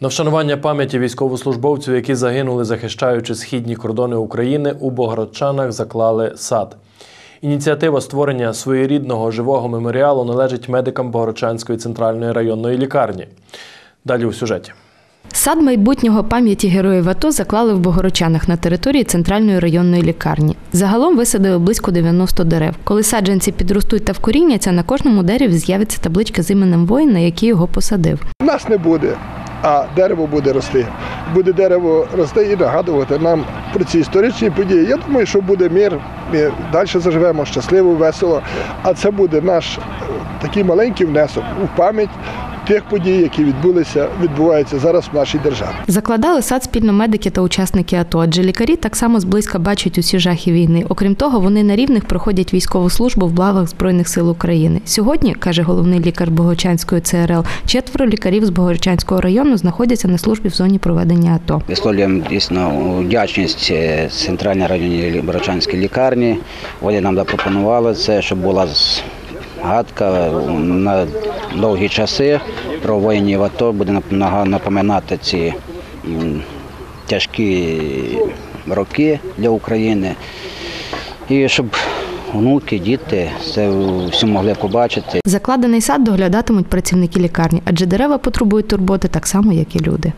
На вшанування пам'яті військовослужбовців, які загинули, захищаючи східні кордони України, у Богородчанах заклали сад. Ініціатива створення своєрідного живого меморіалу належить медикам Богородчанської центральної районної лікарні. Далі у сюжеті. Сад майбутнього пам'яті героїв АТО заклали в Богородчанах на території центральної районної лікарні. Загалом висадили близько 90 дерев. Коли саджанці підростуть та вкоріняться, на кожному дереві з'явиться табличка з іменем воїна, який його посадив. Нас не буде, а дерево буде рости. Буде дерево рости і нагадувати нам про ці історичні події. Я думаю, що буде мир. Ми далі заживемо щасливо, весело. А це буде наш е, такий маленький внесок у пам'ять тих подій, які відбулися, відбуваються зараз в нашій державі. Закладали сад спільно медики та учасники АТО, адже лікарі так само зблизька бачать усі жахи війни. Окрім того, вони на рівних проходять військову службу в лавах Збройних сил України. Сьогодні, каже головний лікар Богорчанської ЦРЛ, четверо лікарів з Богорчанського району знаходяться на службі в зоні проведення АТО. Висловлюємо дійсно вдячність центральній районній Борочанській лікарні. Вони нам запропонували це, щоб була згадка на довгі часи про воїнів АТО, буде напоминати ці тяжкі роки для України. І щоб внуки, діти це всі могли побачити. Закладений сад доглядатимуть працівники лікарні, адже дерева потребують турботи так само, як і люди.